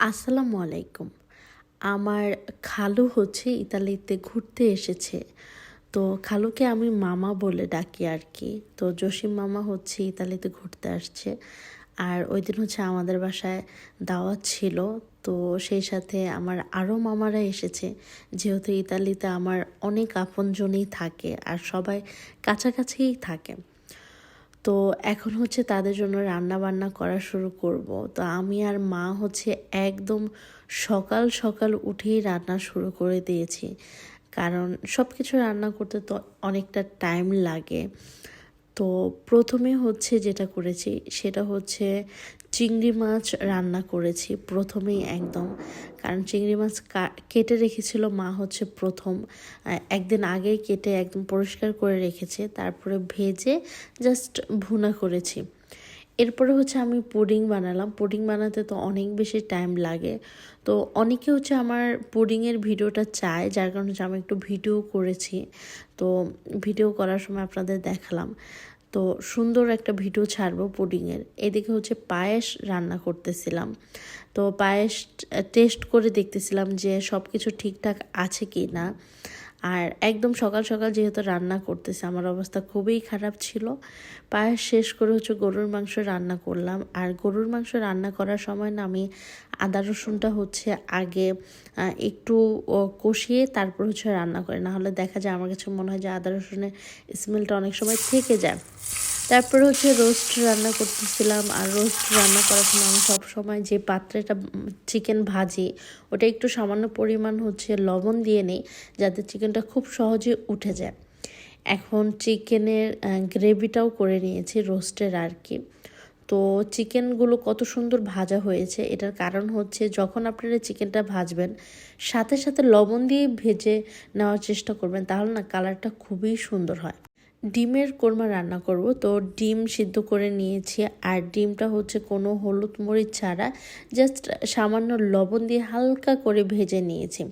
আসসালামু আলাইকুম। আমার খালু হচ্ছে ইতালিতে ঘুরতে এসেছে। তো খালুকে আমি মামা বলে ডাকি আর কি। তো জসিম মামা হচ্ছে ইতালিতে ঘুরতে আসছে। আর ওই দিন হচ্ছে আমাদের বাসায় দাওয়াত ছিল। তো সেই সাথে আমার আরও মামারা এসেছে। যেহেতু ইতালিতে আমার অনেক আপনজনই থাকে আর সবাই কাছাকাছিই থাকে। তো এখন হচ্ছে তাদের জন্য রান্না বান্না করা শুরু করব। তো আমি আর মা হচ্ছে একদম সকাল সকাল উঠেই রান্না শুরু করে দিয়েছি। কারণ সব কিছু রান্না করতে তো অনেকটা টাইম লাগে। তো প্রথমে হচ্ছে যেটা করেছি, সেটা হচ্ছে চিংড়ি মাছ রান্না করেছি প্রথমেই একদম। কারণ চিংড়ি মাছ কেটে রেখেছিল মা হচ্ছে প্রথম। একদিন আগে কেটে একদম পরিষ্কার করে রেখেছে, তারপরে ভেজে জাস্ট ভুনা করেছি। এরপরে হচ্ছে আমি পুডিং বানালাম। পুডিং বানাতে তো অনেক বেশি টাইম লাগে। তো অনেকে হচ্ছে আমার পুডিংয়ের ভিডিওটা চায়, যার কারণে হচ্ছে আমি একটু ভিডিও করেছি। তো ভিডিও করার সময় আপনাদের দেখালাম। তো সুন্দর একটা ভিডিও ছাড়বো পুডিংয়ের এদিকে হচ্ছে পায়েস রান্না করতেছিলাম। তো পায়েস টেস্ট করে দেখতেছিলাম যে সব কিছু ঠিকঠাক আছে কি না আর একদম সকাল সকাল যেহেতু রান্না করতেছে, আমার অবস্থা খুবই খারাপ ছিল। পায়েস শেষ করে হচ্ছে গরুর মাংস রান্না করলাম। আর গরুর মাংস রান্না করার সময় না আমি আদা রসুনটা হচ্ছে আগে একটু কষিয়ে তারপর হচ্ছে রান্না করি। না হলে দেখা যায় আমার কাছে মনে হয় যে আদা রসুনের স্মেলটা অনেক সময় থেকে যায়। তারপরে হচ্ছে রোস্ট রান্না করতেছিলাম আর রোস্ট রান্না করার সময় আমি সবসময় যে পাত্রেটা চিকেন ভাজি, ওটা একটু সামান্য পরিমাণ হচ্ছে লবণ দিয়ে নিই যাতে চিকেনটা খুব সহজে উঠে যায়। এখন চিকেনের গ্রেভিটাও করে নিয়েছি রোস্টের আর কি তো চিকেনগুলো কত সুন্দর ভাজা হয়েছে, এটার কারণ হচ্ছে যখন আপনারা চিকেনটা ভাজবেন, সাথে সাথে লবণ দিয়ে ভেজে নেওয়ার চেষ্টা করবেন, তাহলে না কালারটা খুবই সুন্দর হয়। ডিমের কোরমা রান্না করব। তো ডিম সিদ্ধ করে নিয়েছি। আর ডিমটা হচ্ছে কোনো হলুদ মরিচ ছাড়া। জাস্ট সামান্য লবণ দিয়ে হালকা করে ভেজে নিয়েছি।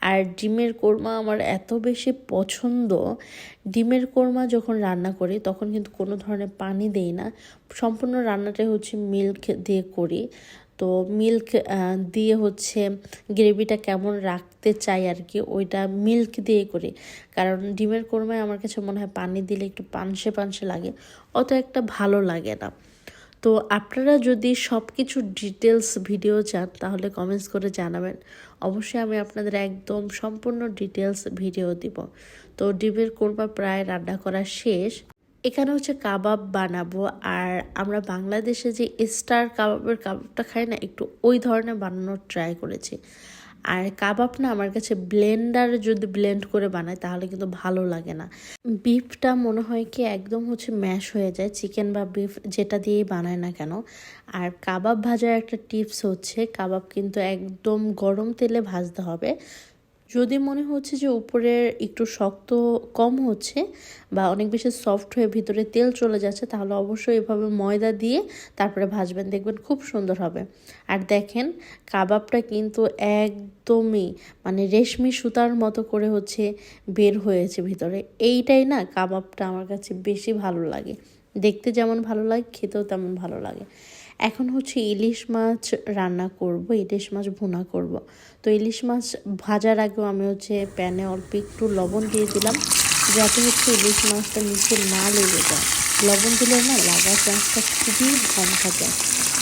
আর ডিমের কোরমা আমার এত বেশি পছন্দ। ডিমের কোরমা যখন রান্না করি, তখন কিন্তু কোনো ধরনের পানি দেই না। সম্পূর্ণ রান্নাটাই হচ্ছে মিল্ক দিয়ে করি। তো মিল্ক দিয়ে হচ্ছে গ্রেভিটা কেমন রাখতে চাই আর কি, ওইটা মিল্ক দিয়ে করি। কারণ ডিমের কোরমায় আমার কাছে মনে হয় পানি দিলে একটু পানসে পানসে লাগে, অত একটা ভালো লাগে না। তো আপনারা যদি সব কিছু ডিটেলস ভিডিও চান, তাহলে কমেন্টস করে জানাবেন। অবশ্যই আমি আপনাদের একদম সম্পূর্ণ ডিটেলস ভিডিও দিব। তো ডিমের কোরমা প্রায় রান্না করা শেষ। এখানে হচ্ছে কাবাব বানাবো, আর আমরা বাংলাদেশে যে স্টার কাবাবের কাবাবটা খাই না, একটু ওই ধরনের বানানোর ট্রাই করেছি। আর কাবাব না আমার কাছে ব্লেন্ডার যদি ব্লেন্ড করে বানায় তাহলে কিন্তু ভালো লাগে না। বিফটা মনে হয় কি একদম হচ্ছে ম্যাশ হয়ে যায় চিকেন বা বিফ যেটা দিয়েই বানায় না কেন। আর কাবাব ভাজার একটা টিপস হচ্ছে, কাবাব কিন্তু একদম গরম তেলে ভাজতে হবে। যদি মনে হচ্ছে যে উপরের একটু শক্ত কম হচ্ছে বা অনেক বেশি সফট হয়ে ভিতরে তেল চলে যাচ্ছে, তাহলে অবশ্যই এভাবে ময়দা দিয়ে তারপরে ভাজবেন। দেখবেন খুব সুন্দর হবে। আর দেখেন, কাবাবটা কিন্তু একদমই মানে রেশমি সুতার মতো করে হচ্ছে বের হয়েছে ভিতরে। এইটাই না, কাবাবটা আমার কাছে বেশি ভালো লাগে। দেখতে যেমন ভালো লাগে, খেতেও তেমন ভালো লাগে। এখন হচ্ছে ইলিশ মাছ রান্না করব, ইলিশ মাছ ভুনা করব। তো ইলিশ মাছ ভাজার আগেও আমি হচ্ছে প্যানে অল্প একটু লবণ দিয়ে দিলাম, যাতে হচ্ছে ইলিশ মাছটা নিচে না লেগে যায়। লবণ দিলে না লাগার চান্সটা খুবই কম থাকে।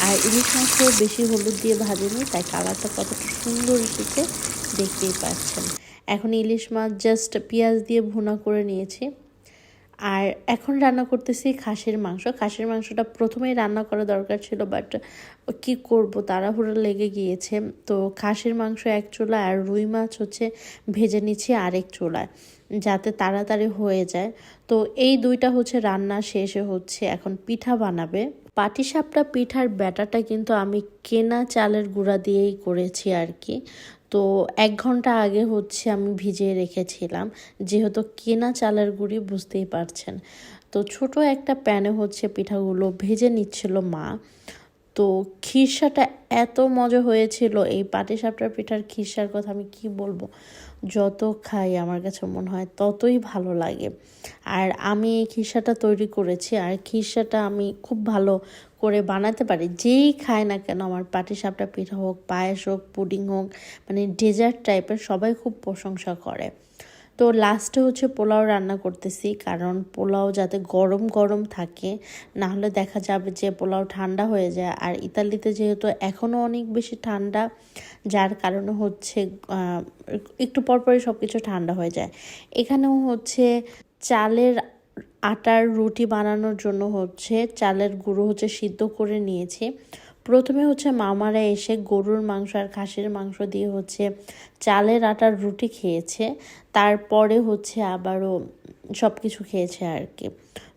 আর ইলিশ মাছও বেশি হলুদ দিয়ে ভাজিনি, তাই কালারটা কতটা সুন্দর এসেছে দেখতেই পাচ্ছেন। এখন ইলিশ মাছ জাস্ট পেঁয়াজ দিয়ে ভুনা করে নিয়েছি। আর এখন রান্না করতেছি খাসির মাংস। খাসির মাংসটা প্রথমেই রান্না করা দরকার ছিল বাট কি করব? তাড়াহুড়ো লেগে গিয়েছে। তো খাসির মাংস এক চোলা আর রুই মাছ হচ্ছে ভেজে নিচ্ছি আরেক চোলায়, যাতে তাড়াতাড়ি হয়ে যায়। তো এই দুইটা হচ্ছে রান্না, শেষে হচ্ছে এখন পিঠা বানাবে। পাটিসাপটা পিঠার ব্যাটাটা কিন্তু আমি কেনা চালের গুঁড়া দিয়েই করেছি আর কি। তো এক ঘণ্টা আগে হচ্ছে আমি ভিজিয়ে রেখেছিলাম। যেহেতু কেনা চালের গুঁড়ি বুঝতেই পারছেন। তো ছোট একটা প্যানে হচ্ছে পিঠাগুলো ভেজে নিচ্ছিল মা। তো খিরসাটা এত মজা হয়েছিল, এই পাটিসাপটা পিঠার খিরসার কথা আমি কি বলব? যত খাই আমার কাছে মনে হয় ততই ভালো লাগে। আর আমি এই খিরসাটা তৈরি করেছি, আর খিরসাটা আমি খুব ভালো করে বানাতে পারি। যেই খায় না কেন আমার পাটিসাপটা পিঠা হোক, পায়েস হোক, পুডিং হোক মানে ডেজার্ট টাইপের সবাই খুব প্রশংসা করে। তো লাস্টে হচ্ছে পোলাও রান্না করতেছি, কারণ পোলাও যাতে গরম গরম থাকে না হলে দেখা যাবে যে পোলাও ঠান্ডা হয়ে যায়। আর ইতালিতে যেহেতু এখনও অনেক বেশি ঠান্ডা, যার কারণে হচ্ছে একটু পরপরই সব কিছু ঠান্ডা হয়ে যায়। এখানেও হচ্ছে চালের আটার রুটি বানানোর জন্য হচ্ছে চালের গুঁড়ো হচ্ছে সিদ্ধ করে নিয়েছি। প্রথমে হচ্ছে মামারা এসে গরুর মাংস আর খাসির মাংস দিয়ে হচ্ছে চালের আটার রুটি খেয়েছে। তারপরে হচ্ছে আবারও সব কিছু খেয়েছে আর কি।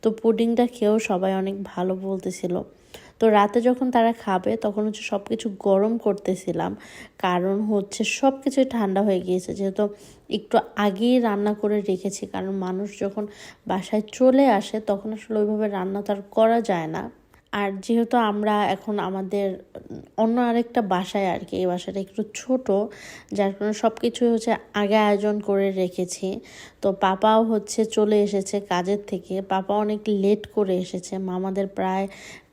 তো পুডিংটা খেয়েও সবাই অনেক ভালো বলতেছিল। তো রাতে যখন তারা খাবে তখন হচ্ছে সব কিছু গরম করতেছিলাম। কারণ হচ্ছে সব কিছুই ঠান্ডা হয়ে গিয়েছে। যেহেতু একটু আগেই রান্না করে রেখেছি। কারণ মানুষ যখন বাসায় চলে আসে তখন আসলে ওইভাবে রান্না তো আর করা যায় না। আর যেহেতু আমরা এখন আমাদের অন্য আরেকটা বাসায় আর কি, এই বাসাটা একটু ছোট, যার কারণে সব কিছুই হচ্ছে আগে আয়োজন করে রেখেছি। তো পাপাও হচ্ছে চলে এসেছে কাজের থেকে, পাপা অনেক লেট করে এসেছে, মামাদের প্রায়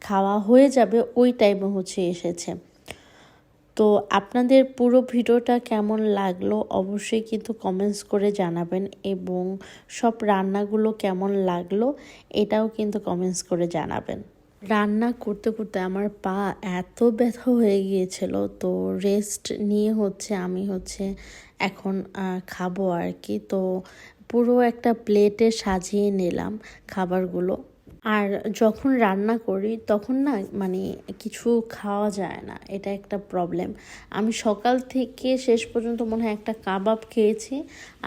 খাওয়া হয়ে যাবে ওই টাইমে হচ্ছে এসেছে। তো আপনাদের পুরো ভিডিওটা কেমন লাগল অবশ্যই কিন্তু কমেন্টস করে জানাবেন এবং সব রান্নাগুলো কেমন লাগল এটাও কিন্তু কমেন্টস করে জানাবেন। রান্না করতে করতে আমার পা এত ব্যথা হয়ে গিয়েছিল, তো রেস্ট নিয়ে হচ্ছে আমি হচ্ছে এখন খাব আর কি তো পুরো একটা প্লেটে সাজিয়ে নিলাম খাবারগুলো। আর যখন রান্না করি তখন না মানে কিছু খাওয়া যায় না, এটা একটা প্রবলেম আমি সকাল থেকে শেষ পর্যন্ত মনে হয় একটা কাবাব খেয়েছি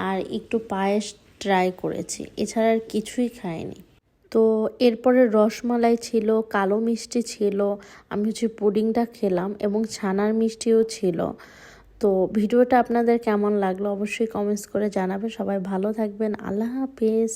আর একটু পায়েস ট্রাই করেছি, এছাড়া আর কিছুই খাইনি। তো এরপরে রসমালাই ছিল, কালো মিষ্টি ছিল, আমি হচ্ছে পুডিংটা খেলাম এবং ছানার মিষ্টিও ছিল। তো ভিডিওটা আপনাদের কেমন লাগল অবশ্যই কমেন্টস করে জানাবে সবাই ভালো থাকবেন। আল্লাহ হাফেজ।